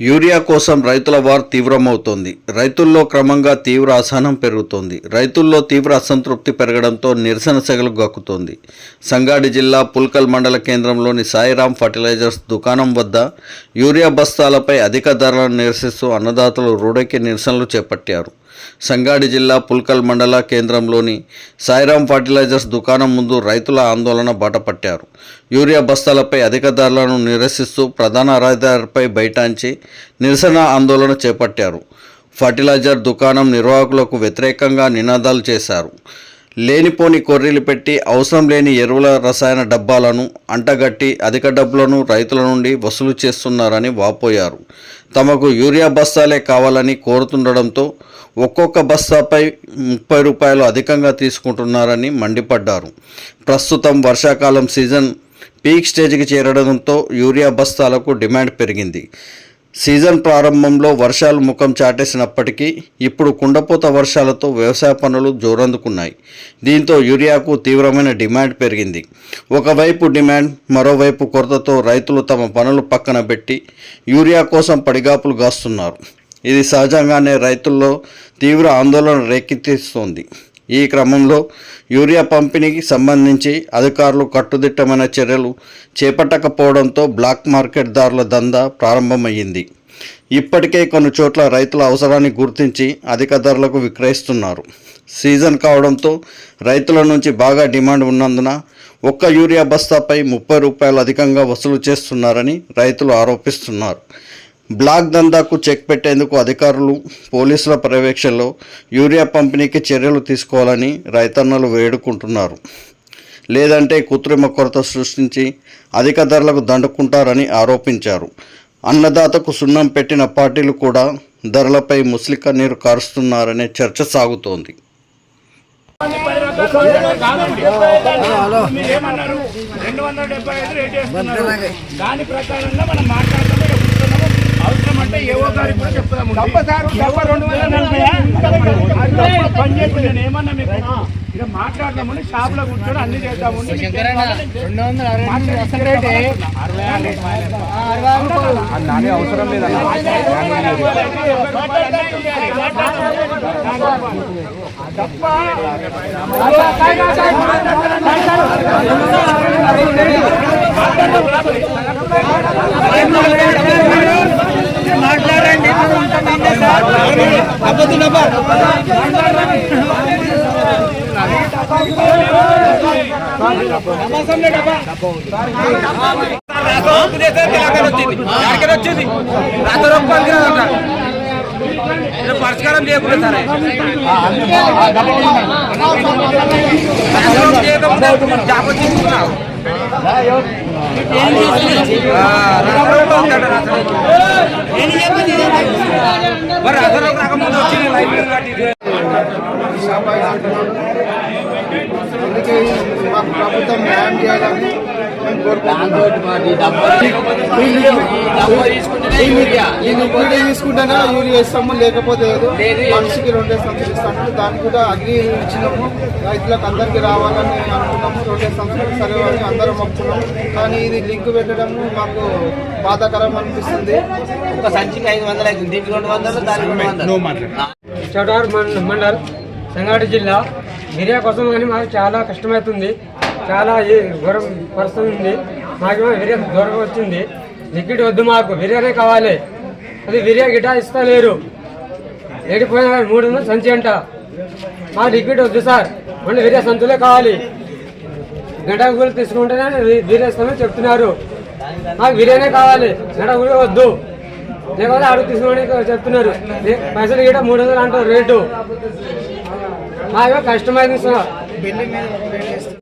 Urea కోసం రైతుల war తీవ్రమవుతోంది. రైతుల్లో క్రమంగా తీవ్ర అసహనం పెరుగుతోంది. రైతుల్లో తీవ్ర అసంతృప్తి పెరగడంతో నిరసన సెగలు గక్కుతోంది. సంగాడి జిల్లా పుల్కల్ మండల కేంద్రంలోని సాయిరాం ఫర్టిలైజర్స్ దుకాణం వద్ద యూరియా బస్తాలపై అధిక ధరలను నిరసిస్తూ అన్నదాతలు రోడెక్కి నిరసనలు చేపట్టారు. సంగాడి జిల్లా పుల్కల్ మండల కేంద్రంలోని సాయిరాం ఫర్టిలైజర్స్ దుకాణం ముందు రైతుల ఆందోళన బాటపట్టారు. యూరియా బస్తాలపై అధిక ధరలను నిరసిస్తూ ప్రధాన రహదారిపై బైఠాంచి నిరసన ఆందోళన చేపట్టారు. ఫర్టిలైజర్ దుకాణం నిర్వాహకులకు వ్యతిరేకంగా నినాదాలు చేశారు. లేనిపోని కొర్రీలు పెట్టి అవసరం లేని ఎరువుల రసాయన డబ్బాలను అంటగట్టి అధిక డబ్బులను రైతుల నుండి వసూలు చేస్తున్నారని వాపోయారు. తమకు యూరియా బస్తాలే కావాలని కోరుతుండడంతో ఒక్కొక్క బస్తాపై ముప్పై రూపాయలు అధికంగా తీసుకుంటున్నారని మండిపడ్డారు. ప్రస్తుతం వర్షాకాలం సీజన్ పీక్ స్టేజ్కి చేరడంతో యూరియా బస్తాలకు డిమాండ్ పెరిగింది. సీజన్ ప్రారంభంలో వర్షాలు ముఖం చాటేసినప్పటికీ ఇప్పుడు కుండపోత వర్షాలతో వ్యవసాయ పనులు జోరందుకున్నాయి. దీంతో యూరియాకు తీవ్రమైన డిమాండ్ పెరిగింది. ఒకవైపు డిమాండ్ మరోవైపు కొరతతో రైతులు తమ పనులు పక్కన పెట్టి యూరియా కోసం పడిగాపులు గాస్తున్నారు. ఇది సహజంగానే రైతుల్లో తీవ్ర ఆందోళన రేకెత్తిస్తోంది. ఈ క్రమంలో యూరియా పంపిణీకి సంబంధించి అధికారులు కట్టుదిట్టమైన చర్యలు చేపట్టకపోవడంతో బ్లాక్ మార్కెట్ దారుల దందా ప్రారంభమైంది ఇప్పటికే కొన్ని చోట్ల రైతుల అవసరాన్ని గుర్తించి అధిక ధరలకు విక్రయిస్తున్నారు. సీజన్ కావడంతో రైతుల నుంచి బాగా డిమాండ్ ఉన్నందున ఒక్క యూరియా బస్తాపై ముప్పై రూపాయలు అధికంగా వసూలు చేస్తున్నారని రైతులు ఆరోపిస్తున్నారు. బ్లాక్ దందాకు చెక్ పెట్టేందుకు అధికారులు పోలీసుల పర్యవేక్షణలో యూరియా పంపిణీకి చర్యలు తీసుకోవాలని రైతన్నలు వేడుకుంటున్నారు. లేదంటే కృత్రిమ కొరత సృష్టించి అధిక ధరలకు దండుకుంటారని ఆరోపించారు. అన్నదాతకు సున్నం పెట్టిన పార్టీలు కూడా ధరలపై ముస్లిక నీరు కారుస్తున్నారనే చర్చ సాగుతోంది. దాని ప్రకారంగా మనం మాట్లాడుతున్నాం డబ్బ సార్ డబ్బ రెండు వందల నలభై పని చేసి నేను ఏమన్నా మీకు ఇక మాట్లాడదామని షాప్లో కూర్చొని అన్ని చేద్దాము రెండు వందల అరవై అవసరం వచ్చింది రాత్రి రూపాయలకి రాదంట ఇది పరిష్కారం చేయకుండా సరే పరిష్కారం చేయకపోతే జాబ్ తీసుకున్నావు మరి అసలు రాకముందు వచ్చింది లైఫ్ అందుకే మాకు ప్రభుత్వం న్యాయం చేయాలని లిక్విడ్ తీసుకుంటేనే యూరియా. ఇస్తాము లేకపోతే మనిషికి రెండే సంవత్సరాలు ఇస్తాము. దానికి కూడా అగ్రి ఇచ్చినాము. రైతులకు అందరికీ రావాలని అనుకున్నాము రెండే సంవత్సరాలు సరే అని అందరం ఒప్పుకున్నాము కానీ ఇది లింక్ పెట్టడం మాకు బాధాకరం అనిపిస్తుంది. ఒక సంచికి ఐదు వందలు అవుతుంది. దీనికి రెండు వందలు దానికి రెండు వందలు. మండల్ సంగారెడ్డి జిల్లా. మిరియా కోసం కానీ మాకు చాలా కష్టమవుతుంది. చాలా ఘోరం పరిస్థితి ఉంది. మాకేమో విరే దూరం వచ్చింది. లిక్విడ్ వద్దు మాకు. విరియానే కావాలి. అది విరియా గిటా ఇస్తలేరు. ఏడిపోయిన మూడు వందలు సంచి అంట. మా లిక్విడ్ వద్దు సార్. మళ్ళీ విరియా సంచులే కావాలి. గంట గుళ్ళు తీసుకుంటేనే వి- చెప్తున్నారు. మాకు విరియానే కావాలి. గంట గుళ్ళు వద్దు. లేకపోతే అడుగు తీసుకోవడానికి చెప్తున్నారు. పైసలు గిట మూడు వందలు అంటారు రేటు. మాకేమో కష్టమైంది సార్. బిల్లు మీద